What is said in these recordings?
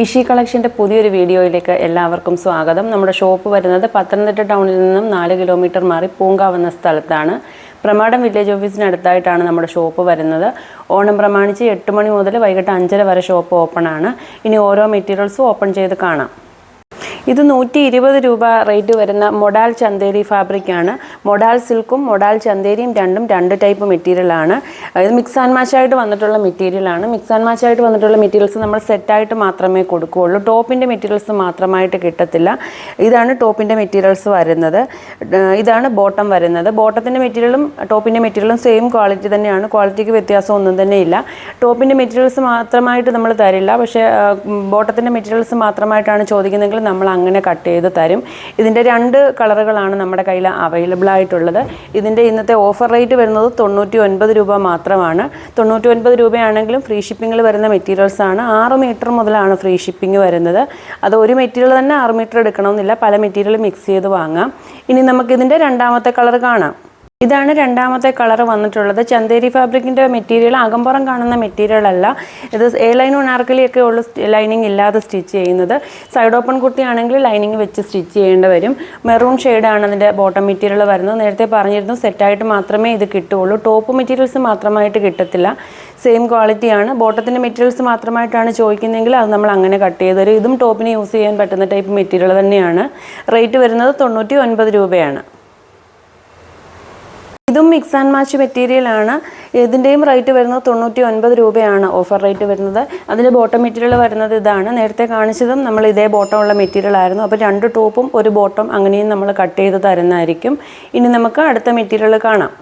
ഇഷി കളക്ഷന്റെ പുതിയൊരു വീഡിയോയിലേക്ക് എല്ലാവർക്കും സ്വാഗതം. നമ്മുടെ ഷോപ്പ് വരുന്നത് പത്തനംതിട്ട ടൗണിൽ നിന്നും നാല് കിലോമീറ്റർ മാറി പൂങ്കാവ് എന്ന സ്ഥലത്താണ്. പ്രമാടം വില്ലേജ് ഓഫീസിനടുത്തായിട്ടാണ് നമ്മുടെ ഷോപ്പ് വരുന്നത്. ഓണം പ്രമാണിച്ച് എട്ട് മണി മുതൽ വൈകിട്ട് അഞ്ചര വരെ ഷോപ്പ് ഓപ്പൺ ആണ്. ഇനി ഓരോ മെറ്റീരിയൽസും ഓപ്പൺ ചെയ്ത് കാണാം. ഇത് നൂറ്റി ഇരുപത് രൂപ റേറ്റ് വരുന്ന മൊഡാൽ ചന്തേരി ഫാബ്രിക്കാണ്. മൊഡാൽ സിൽക്കും മൊഡാൽ ചന്തേരിയും രണ്ടും രണ്ട് ടൈപ്പ് മെറ്റീരിയലാണ് ഇത് മിക്സ് ആൻഡ് മാച്ചായിട്ട് വന്നിട്ടുള്ള മെറ്റീരിയലാണ് മിക്സ് ആൻഡ് മാച്ചായിട്ട് വന്നിട്ടുള്ള മെറ്റീരിയൽസ് നമ്മൾ സെറ്റായിട്ട് മാത്രമേ കൊടുക്കുകയുള്ളൂ. ടോപ്പിന്റെ മെറ്റീരിയൽസ് മാത്രമായിട്ട് കിട്ടത്തില്ല. ഇതാണ് ടോപ്പിന്റെ മെറ്റീരിയൽസ് വരുന്നത്. ഇതാണ് ബോട്ടം വരുന്നത്. ബോട്ടത്തിന്റെ മെറ്റീരിയലും ടോപ്പിന്റെ മെറ്റീരിയലും സെയിം ക്വാളിറ്റി തന്നെയാണ്. ക്വാളിറ്റിക്ക് വ്യത്യാസം ഒന്നും തന്നെ ഇല്ല. ടോപ്പിന്റെ മെറ്റീരിയൽസ് മാത്രമായിട്ട് നമ്മൾ തരില്ല. പക്ഷേ ബോട്ടത്തിന്റെ മെറ്റീരിയൽസ് മാത്രമായിട്ടാണ് ചോദിക്കുന്നതെങ്കിൽ നമ്മൾ അങ്ങനെ കട്ട് ചെയ്ത് തരും. ഇതിന്റെ രണ്ട് കളറുകളാണ് നമ്മുടെ കയ്യിൽ അവൈലബിൾ ആയിട്ടുള്ളത്. ഇതിന്റെ ഇന്നത്തെ ഓഫർ റേറ്റ് വരുന്നത് തൊണ്ണൂറ്റി ഒൻപത് രൂപ മാത്രമാണ്. തൊണ്ണൂറ്റി ഒൻപത് രൂപയാണെങ്കിലും ഫ്രീ ഷിപ്പിങ്ങിൽ വരുന്ന മെറ്റീരിയൽസ് ആണ്. ആറ് മീറ്റർ മുതലാണ് ഫ്രീ ഷിപ്പിംഗ് വരുന്നത്. അത് ഒരു മെറ്റീരിയൽ തന്നെ ആറ് മീറ്റർ എടുക്കണമെന്നില്ല. പല മെറ്റീരിയൽ മിക്സ് ചെയ്ത് വാങ്ങാം. ഇനി നമുക്കിതിന്റെ രണ്ടാമത്തെ കളർ കാണാം. ഇതാണ് രണ്ടാമത്തെ കളർ വന്നിട്ടുള്ളത്. ചന്തേരി ഫാബ്രിക്കിന്റെ മെറ്റീരിയൽ അകമ്പുറം കാണുന്ന മെറ്റീരിയൽ അല്ല. ഇത് എ ലൈനും ഉണാർക്കലിയൊക്കെ ഉള്ള ലൈനിങ് ഇല്ലാതെ സ്റ്റിച്ച് ചെയ്യുന്നത്. സൈഡ് ഓപ്പൺ കുർത്തിയാണെങ്കിൽ ലൈനിങ് വെച്ച് സ്റ്റിച്ച് ചെയ്യേണ്ടി വരും. മെറൂൺ ഷെയ്ഡാണ് അതിന്റെ ബോട്ടം മെറ്റീരിയൽ വരുന്നത്. നേരത്തെ പറഞ്ഞിരുന്നു സെറ്റായിട്ട് മാത്രമേ ഇത് കിട്ടുകയുള്ളൂ. ടോപ്പ് മെറ്റീരിയൽസ് മാത്രമായിട്ട് കിട്ടത്തില്ല. സെയിം ക്വാളിറ്റിയാണ് ബോട്ടത്തിന്റെ മെറ്റീരിയൽസ് മാത്രമായിട്ടാണ് ചോദിക്കുന്നതെങ്കിൽ അത് നമ്മൾ അങ്ങനെ കട്ട് ചെയ്ത് തരും. ഇതും ടോപ്പിന് യൂസ് ചെയ്യാൻ പറ്റുന്ന ടൈപ്പ് മെറ്റീരിയൽ തന്നെയാണ്. റേറ്റ് വരുന്നത് തൊണ്ണൂറ്റി ഒൻപത് രൂപയാണ്. ഇതും മിക്സ് ആൻഡ് മാച്ച് മെറ്റീരിയൽ ആണ്. ഇതിന്റെയും റേറ്റ് വരുന്നത് തൊണ്ണൂറ്റി ഒൻപത് രൂപയാണ് ഓഫർ റേറ്റ് വരുന്നത്. അതിന്റെ ബോട്ടം മെറ്റീരിയൽ വരുന്നത് ഇതാണ്. നേരത്തെ കാണിച്ചതും നമ്മൾ ഇതേ ബോട്ടം ഉള്ള മെറ്റീരിയൽ ആയിരുന്നു. അപ്പോൾ രണ്ട് ടോപ്പും ഒരു ബോട്ടം അങ്ങനെയും നമ്മൾ കട്ട് ചെയ്ത് തരുന്നതായിരിക്കും. ഇനി നമുക്ക് അടുത്ത മെറ്റീരിയൽ കാണാം.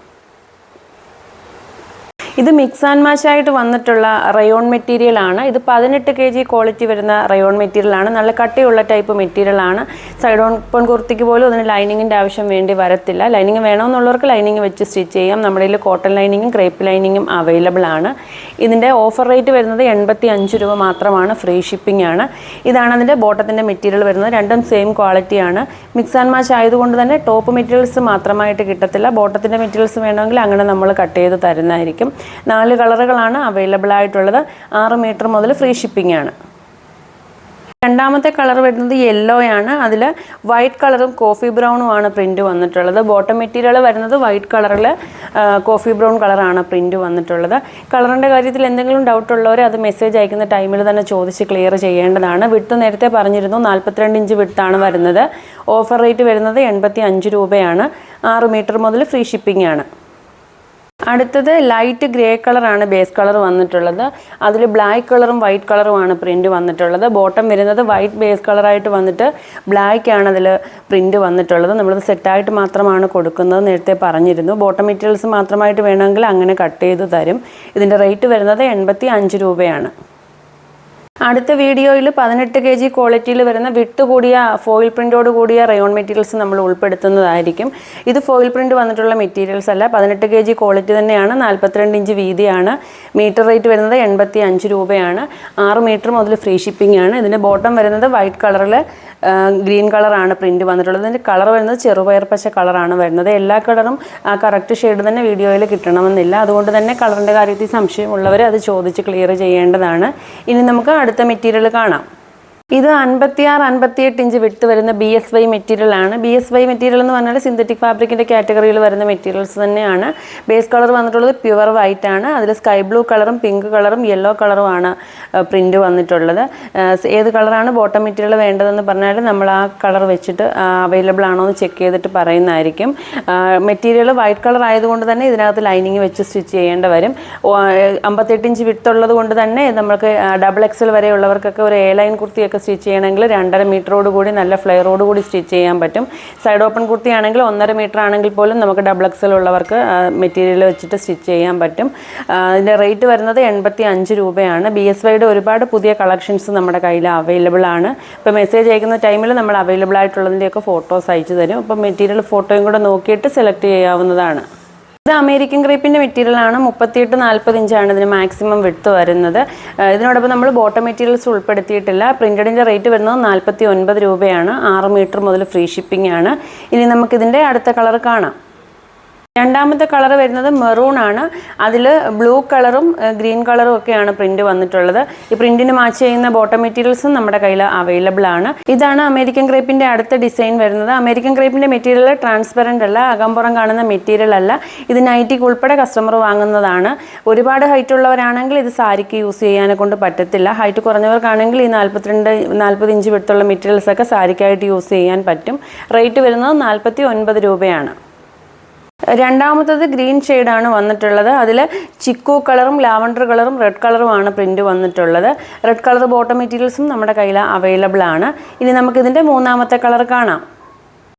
ഇത് മിക്സ് ആൻഡ് മാച്ച് ആയിട്ട് വന്നിട്ടുള്ള റയോൺ മെറ്റീരിയൽ ആണ്. ഇത് പതിനെട്ട് കെ ജി ക്വാളിറ്റി വരുന്ന റയോൺ മെറ്റീരിയൽ ആണ്. നല്ല കട്ടിയുള്ള ടൈപ്പ് മെറ്റീരിയൽ ആണ്. സൈഡ് ഓൺ പോൺ കുർത്തിക്ക് പോലും അതിന് ലൈനിങ്ങിന്റെ ആവശ്യം വേണ്ടി വരത്തില്ല. ലൈനിങ് വേണമെന്നുള്ളവർക്ക് ലൈനിങ് വെച്ച് സ്റ്റിച്ച് ചെയ്യാം. നമ്മുടെ കയ്യിൽ കോട്ടൺ ലൈനിങ്ങും ക്രേപ്പ് ലൈനിങ്ങും അവൈലബിൾ ആണ്. ഇതിന്റെ ഓഫർ റേറ്റ് വരുന്നത് എൺപത്തി അഞ്ച് രൂപ മാത്രമാണ്. ഫ്രീ ഷിപ്പിംഗ് ആണ്. ഇതാണ് അതിന്റെ ബോട്ടത്തിന്റെ മെറ്റീരിയൽ വരുന്നത്. രണ്ടും സെയിം ക്വാളിറ്റി ആണ്. മിക്സ് ആൻഡ് മാച്ച് ആയതുകൊണ്ട് തന്നെ ടോപ്പ് മെറ്റീരിയൽസ് മാത്രമായിട്ട് കിട്ടത്തില്ല. ബോട്ടത്തിന്റെ മെറ്റീരിയൽസ് വേണമെങ്കിൽ അങ്ങനെ നമ്മൾ കട്ട് ചെയ്ത് തരുന്നതായിരിക്കും. നാല് കളറുകളാണ് അവൈലബിൾ ആയിട്ടുള്ളത്. ആറ് മീറ്റർ മുതൽ ഫ്രീ ഷിപ്പിംഗ് ആണ്. രണ്ടാമത്തെ കളർ വരുന്നത് യെല്ലോ ആണ്. അതിൽ വൈറ്റ് കളറും കോഫി ബ്രൗണും ആണ് പ്രിന്റ് വന്നിട്ടുള്ളത്. ബോട്ടം മെറ്റീരിയൽ വരുന്നത് വൈറ്റ് കളറിൽ കോഫി ബ്രൗൺ കളറാണ് പ്രിന്റ് വന്നിട്ടുള്ളത്. കളറിന്റെ കാര്യത്തിൽ എന്തെങ്കിലും ഡൗട്ട് ഉള്ളവർ അത് മെസ്സേജ് അയക്കുന്ന ടൈമിൽ തന്നെ ചോദിച്ച് ക്ലിയർ ചെയ്യേണ്ടതാണ്. വിട്ട് നേരത്തെ പറഞ്ഞിരുന്നു നാൽപ്പത്തിരണ്ട് ഇഞ്ച് വിട്ടാണ് വരുന്നത്. ഓഫർ റേറ്റ് വരുന്നത് എൺപത്തി അഞ്ച് രൂപയാണ്. ആറ് മീറ്റർ മുതൽ ഫ്രീ ഷിപ്പിംഗ് ആണ്. അടുത്തത് ലൈറ്റ് ഗ്രേ കളറാണ് ബേസ് കളർ വന്നിട്ടുള്ളത്. അതിൽ ബ്ലാക്ക് കളറും വൈറ്റ് കളറുമാണ് പ്രിന്റ് വന്നിട്ടുള്ളത്. ബോട്ടം വരുന്നത് വൈറ്റ് ബേസ് കളറായിട്ട് വന്നിട്ട് ബ്ലാക്ക് ആണ് അതിൽ പ്രിന്റ് വന്നിട്ടുള്ളത്. നമ്മളത് സെറ്റായിട്ട് മാത്രമാണ് കൊടുക്കുന്നത് നേരത്തെ പറഞ്ഞിരുന്നു. ബോട്ടം മെറ്റീരിയൽസ് മാത്രമായിട്ട് വേണമെങ്കിൽ അങ്ങനെ കട്ട് ചെയ്ത് തരും. ഇതിന്റെ റേറ്റ് വരുന്നത് എൺപത്തി അഞ്ച് രൂപയാണ്. അടുത്ത വീഡിയോയിൽ പതിനെട്ട് കെ ജി ക്വാളിറ്റിയിൽ വരുന്ന വിട്ടുകൂടിയ ഫോയിൽ പ്രിന്റോട് കൂടിയ റയോൺ മെറ്റീരിയൽസ് നമ്മൾ ഉൾപ്പെടുത്തുന്നതായിരിക്കും. ഇത് ഫോയിൽ പ്രിന്റ് വന്നിട്ടുള്ള മെറ്റീരിയൽസ് അല്ല പതിനെട്ട് കെ ജി ക്വാളിറ്റി തന്നെയാണ് നാൽപ്പത്തിരണ്ട് ഇഞ്ച് വീതിയാണ്. മീറ്റർ റേറ്റ് വരുന്നത് എൺപത്തി അഞ്ച് രൂപയാണ്. ആറ് മീറ്റർ മുതൽ ഫ്രീ ഷിപ്പിംഗ് ആണ്. ഇതിന്റെ ബോട്ടം വരുന്നത് വൈറ്റ് കളറിൽ ഗ്രീൻ കളറാണ് പ്രിന്റ് വന്നിട്ടുള്ളത്. ഇതിന്റെ കളർ വരുന്നത് ചെറുപയർ പശ കളറാണ് വരുന്നത്. എല്ലാ കളറും ആ കറക്റ്റ് ഷെയ്ഡ് തന്നെ വീഡിയോയിൽ കിട്ടണമെന്നില്ല. അതുകൊണ്ട് തന്നെ കളറിന്റെ കാര്യത്തിൽ സംശയമുള്ളവർ അത് ചോദിച്ച് ക്ലിയർ ചെയ്യേണ്ടതാണ്. ഇനി നമുക്ക് അടുത്ത മെറ്റീരിയൽ കാണാം. ഇത് അൻപത്തിയാറ് അൻപത്തിയെട്ട് ഇഞ്ച് വിട്ട് വരുന്ന ബി എസ് വൈ മെറ്റീരിയൽ ആണ്. ബി എസ് വൈ മെറ്റീരിയൽ എന്ന് പറഞ്ഞാൽ സിന്തറ്റിക് ഫാബ്രിക്കിന്റെ കാറ്റഗറിയിൽ വരുന്ന മെറ്റീരിയൽസ് തന്നെയാണ്. ബേസ് കളർ വന്നിട്ടുള്ളത് പ്യുവർ വൈറ്റ് ആണ്. അതിൽ സ്കൈ ബ്ലൂ കളറും പിങ്ക് കളറും യെല്ലോ കളറും ആണ് പ്രിന്റ് വന്നിട്ടുള്ളത്. ഏത് കളറാണ് ബോട്ടം മെറ്റീരിയൽ വേണ്ടതെന്ന് പറഞ്ഞാൽ നമ്മൾ ആ കളർ വെച്ചിട്ട് അവൈലബിൾ ആണോ എന്ന് ചെക്ക് ചെയ്തിട്ട് പറയുന്നതായിരിക്കും. മെറ്റീരിയൽ വൈറ്റ് കളർ ആയതുകൊണ്ട് തന്നെ ഇതിനകത്ത് ലൈനിങ് വെച്ച് സ്റ്റിച്ച് ചെയ്യേണ്ടി വരും. അമ്പത്തെട്ട് ഇഞ്ച് വിട്ടുള്ളത് കൊണ്ട് തന്നെ നമുക്ക് ഡബിൾ എക്സൽ വരെയുള്ളവർക്കൊക്കെ ഒരു എ ലൈൻ കുർത്തിയൊക്കെ സ്റ്റിച്ച് ചെയ്യണമെങ്കിൽ രണ്ടര മീറ്ററോട് കൂടി നല്ല ഫ്ലെയറോട് കൂടി സ്റ്റിച്ച് ചെയ്യാൻ പറ്റും. സൈഡ് ഓപ്പൺ കുർത്തി ആണെങ്കിൽ ഒന്നര മീറ്റർ ആണെങ്കിൽ പോലും നമുക്ക് ഡബിൾ എക്സൽ ഉള്ളവർക്ക് മെറ്റീരിയൽ വെച്ചിട്ട് സ്റ്റിച്ച് ചെയ്യാൻ പറ്റും. അതിന്റെ റേറ്റ് വരുന്നത് എൺപത്തി അഞ്ച് രൂപയാണ് ബി എസ് വൈയുടെ ഒരുപാട് പുതിയ കളക്ഷൻസ് നമ്മുടെ കയ്യിൽ അവൈലബിൾ ആണ്. ഇപ്പോൾ മെസ്സേജ് അയക്കുന്ന ടൈമിൽ നമ്മൾ അവൈലബിൾ ആയിട്ടുള്ളതിന്റെയൊക്കെ ഫോട്ടോസ് അയച്ചു തരും. അപ്പോൾ മെറ്റീരിയൽ ഫോട്ടോയും കൂടെ നോക്കിയിട്ട് സെലക്ട് ചെയ്യാവുന്നതാണ്. ഇത് അമേരിക്കൻ ഗ്രേപ്പിന്റെ മെറ്റീരിയൽ ആണ്. മുപ്പത്തിയെട്ട് നാൽപ്പത് ഇഞ്ചാണ് ഇതിന് മാക്സിമം വിട്ട് വരുന്നത്. ഇതിനോടൊപ്പം നമ്മൾ ബോട്ടം മെറ്റീരിയൽസ് ഉൾപ്പെടുത്തിയിട്ടില്ല. പ്രിന്റഡിന്റെ റേറ്റ് വരുന്നത് നാൽപ്പത്തി ഒൻപത് രൂപയാണ്. ആറ് മീറ്റർ മുതൽ ഫ്രീ ഷിപ്പിംഗ് ആണ്. ഇനി നമുക്ക് ഇതിന്റെ അടുത്ത കളർ കാണാം. രണ്ടാമത്തെ കളർ വരുന്നത് മെറൂൺ ആണ്. അതിൽ ബ്ലൂ കളറും ഗ്രീൻ കളറും ഒക്കെയാണ് പ്രിന്റ് വന്നിട്ടുള്ളത്. ഈ പ്രിന്റിന് മാച്ച് ചെയ്യുന്ന ബോട്ടം മെറ്റീരിയൽസും നമ്മുടെ കയ്യിൽ അവൈലബിൾ ആണ്. ഇതാണ് അമേരിക്കൻ ക്രേപ്പിന്റെ അടുത്ത ഡിസൈൻ വരുന്നത്. അമേരിക്കൻ ക്രേപ്പിന്റെ മെറ്റീരിയൽ ട്രാൻസ്പെറന്റ് അല്ല അകമ്പുറം കാണുന്ന മെറ്റീരിയൽ അല്ല. ഇത് നൈറ്റിക്ക് ഉൾപ്പെടെ കസ്റ്റമർ വാങ്ങുന്നതാണ്. ഒരുപാട് ഹൈറ്റ് ഉള്ളവരാണെങ്കിൽ ഇത് സാരിക്ക് യൂസ് ചെയ്യാനെ കൊണ്ട് പറ്റത്തില്ല. ഹൈറ്റ് കുറഞ്ഞവർക്കാണെങ്കിൽ ഈ നാൽപ്പത്തിരണ്ട് നാൽപ്പത് ഇഞ്ച് വിടുത്തുള്ള മെറ്റീരിയൽസ് ഒക്കെ സാരിക്കായിട്ട് യൂസ് ചെയ്യാൻ പറ്റും. റേറ്റ് വരുന്നത് നാൽപ്പത്തി ഒൻപത് രൂപയാണ്. രണ്ടാമത്തത് ഗ്രീൻ ഷെയ്ഡാണ് വന്നിട്ടുള്ളത്. അതിൽ ചിക്കു കളറും ലാവണ്ടർ കളറും റെഡ് കളറുമാണ് പ്രിന്റ് വന്നിട്ടുള്ളത്. റെഡ് കളർ ബോട്ടം മെറ്റീരിയൽസും നമ്മുടെ കയ്യിൽ അവൈലബിൾ ആണ് ഇനി നമുക്കിതിന്റെ മൂന്നാമത്തെ കളർ കാണാം.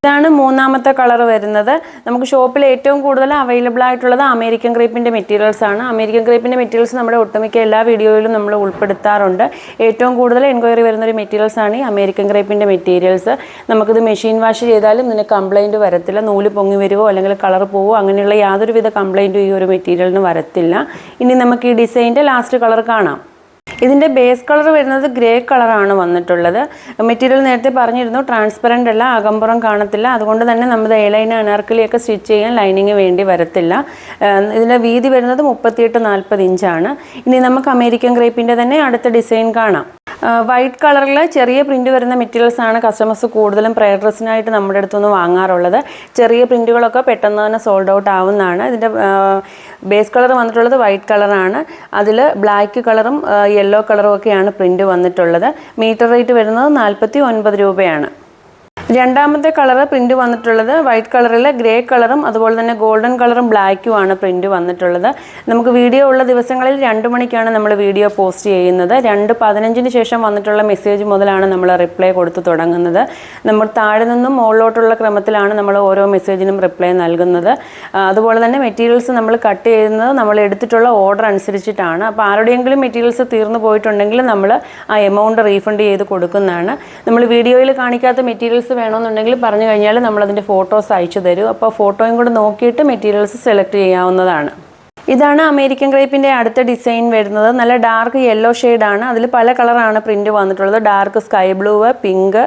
ഇതാണ് മൂന്നാമത്തെ കളർ വരുന്നത്. നമുക്ക് ഷോപ്പിൽ ഏറ്റവും കൂടുതൽ അവൈലബിൾ ആയിട്ടുള്ളത് അമേരിക്കൻ ക്രേപ്പിന്റെ മെറ്റീരിയൽസ് ആണ്. അമേരിക്കൻ ക്രേപ്പിന്റെ മെറ്റീരിയൽസ് നമ്മുടെ ഒട്ടുമിക്ക എല്ലാ വീഡിയോയിലും നമ്മൾ ഉൾപ്പെടുത്താറുണ്ട്. ഏറ്റവും കൂടുതൽ എൻക്വയറി വരുന്ന ഒരു മെറ്റീരിയൽസ് ആണ് ഈ അമേരിക്കൻ ക്രേപ്പിന്റെ മെറ്റീരിയൽസ്. നമുക്കിത് മെഷീൻ വാഷ് ചെയ്താലും ഇതിന് കംപ്ലൈന്റ് വരത്തില്ല. നൂൽ പൊങ്ങി വരുവോ അല്ലെങ്കിൽ കളർ പോവോ അങ്ങനെയുള്ള യാതൊരുവിധ കംപ്ലൈന്റും ഈ ഒരു മെറ്റീരിയലിന് വരത്തില്ല. ഇനി നമുക്ക് ഈ ഡിസൈന്റെ ലാസ്റ്റ് കളർ കാണാം. ഇതിന്റെ ബേസ് കളർ വരുന്നത് ഗ്രേ കളറാണ് വന്നിട്ടുള്ളത്. മെറ്റീരിയൽ നേരത്തെ പറഞ്ഞിരുന്നു ട്രാൻസ്പെറന്റ് അല്ല അകമ്പുറം കാണത്തില്ല. അതുകൊണ്ട് തന്നെ നമ്മുടെ എലൈന അനാർക്കലിയൊക്കെ സ്റ്റിച്ച് ചെയ്യാൻ ലൈനിങ് വേണ്ടി വരത്തില്ല. ഇതിന്റെ വീതി വരുന്നത് മുപ്പത്തിയെട്ട് നാൽപ്പത് ഇഞ്ചാണ് ഇനി നമുക്ക് അമേരിക്കൻ ഗ്രേപ്പിന്റെ തന്നെ അടുത്ത ഡിസൈൻ കാണാം. വൈറ്റ് കളറിൽ ചെറിയ പ്രിന്റ് വരുന്ന മെറ്റീരിയൽസ് ആണ് കസ്റ്റമേഴ്സ് കൂടുതലും പ്രയർ ഡ്രസ്സിനായിട്ട് നമ്മുടെ അടുത്തുനിന്ന് വാങ്ങാറുള്ളത്. ചെറിയ പ്രിന്റുകളൊക്കെ പെട്ടെന്ന് തന്നെ സോൾഡ് ഔട്ട് ആവുന്നതാണ്. ഇതിന്റെ ബേസ് കളർ വന്നിട്ടുള്ളത് വൈറ്റ് കളറാണ് അതിൽ ബ്ലാക്ക് കളറും യെല്ലോ കളറും ഒക്കെയാണ് പ്രിന്റ് വന്നിട്ടുള്ളത്. മീറ്റർ റേറ്റ് വരുന്നത് നാൽപ്പത്തി ഒൻപത് രൂപയാണ്. രണ്ടാമത്തെ കളർ പ്രിന്റ് വന്നിട്ടുള്ളത് വൈറ്റ് കളറിൽ ഗ്രേ കളറും അതുപോലെ തന്നെ ഗോൾഡൻ കളറും ബ്ലാക്കും ആണ് വന്നിട്ടുള്ളത്. നമുക്ക് വീഡിയോ ഉള്ള ദിവസങ്ങളിൽ രണ്ട് മണിക്കാണ് നമ്മൾ വീഡിയോ പോസ്റ്റ് ചെയ്യുന്നത്. രണ്ട് പതിനഞ്ചിന് ശേഷം വന്നിട്ടുള്ള മെസ്സേജ് മുതലാണ് നമ്മൾ റിപ്ലൈ കൊടുത്തു തുടങ്ങുന്നത്. നമ്മൾ താഴെ നിന്നും മുകളിലോട്ടുള്ള ക്രമത്തിലാണ് നമ്മൾ ഓരോ മെസ്സേജിനും റിപ്ലൈ നൽകുന്നത്. അതുപോലെ തന്നെ മെറ്റീരിയൽസ് നമ്മൾ കട്ട് ചെയ്യുന്നത് നമ്മൾ എടുത്തിട്ടുള്ള ഓർഡർ അനുസരിച്ചിട്ടാണ്. അപ്പോൾ ആരുടെയെങ്കിലും മെറ്റീരിയൽസ് തീർന്നു പോയിട്ടുണ്ടെങ്കിൽ നമ്മൾ ആ എമൗണ്ട് റീഫണ്ട് ചെയ്ത് കൊടുക്കുന്നതാണ്. നമ്മൾ വീഡിയോയിൽ കാണിക്കാത്ത മെറ്റീരിയൽസ് വേണമെന്നുണ്ടെങ്കിൽ പറഞ്ഞു കഴിഞ്ഞാൽ നമ്മൾ അതിന്റെ ഫോട്ടോസ് അയച്ചു തരും. അപ്പോൾ ഫോട്ടോയും കൂടെ നോക്കിയിട്ട് മെറ്റീരിയൽസ് സെലക്ട് ചെയ്യാവുന്നതാണ്. ഇതാണ് അമേരിക്കൻ ക്രേപ്പിന്റെ അടുത്ത ഡിസൈൻ വരുന്നത്. നല്ല ഡാർക്ക് യെല്ലോ ഷെയ്ഡാണ്. അതിൽ പല കളറാണ് പ്രിന്റ് വന്നിട്ടുള്ളത്. Dark sky blue pink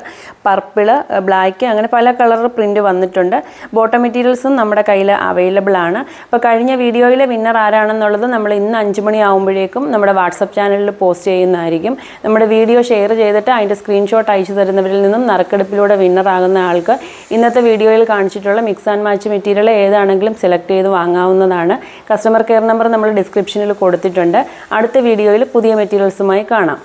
purple black അങ്ങനെ പല കളർ പ്രിന്റ് വന്നിട്ടുണ്ട്. ബോട്ടം മെറ്റീരിയൽസും നമ്മുടെ കയ്യിൽ അവൈലബിൾ ആണ്. അപ്പോൾ കഴിഞ്ഞ വീഡിയോയിലെ വിന്നർ ആരാണെന്നുള്ളത് നമ്മൾ ഇന്ന് അഞ്ച് മണി ആകുമ്പോഴേക്കും നമ്മുടെ വാട്സപ്പ് ചാനലിൽ പോസ്റ്റ് ചെയ്യുന്നതായിരിക്കും. നമ്മുടെ വീഡിയോ ഷെയർ ചെയ്തിട്ട് അതിന്റെ സ്ക്രീൻഷോട്ട് അയച്ചു തരുന്നവരിൽ നിന്നും നറുക്കെടുപ്പിലൂടെ വിന്നറാകുന്ന ആൾക്ക് ഇന്നത്തെ വീഡിയോയിൽ കാണിച്ചിട്ടുള്ള മിക്സ് ആൻഡ് മാച്ച് മെറ്റീരിയൽ ഏതാണെങ്കിലും സെലക്ട് ചെയ്ത് വാങ്ങാവുന്നതാണ്. കസ്റ്റമർ കെയർ നമ്പർ നമ്മൾ ഡിസ്ക്രിപ്ഷനിൽ കൊടുത്തിട്ടുണ്ട്. അടുത്ത വീഡിയോയിൽ പുതിയ മെറ്റീരിയൽസുമായി കാണാം.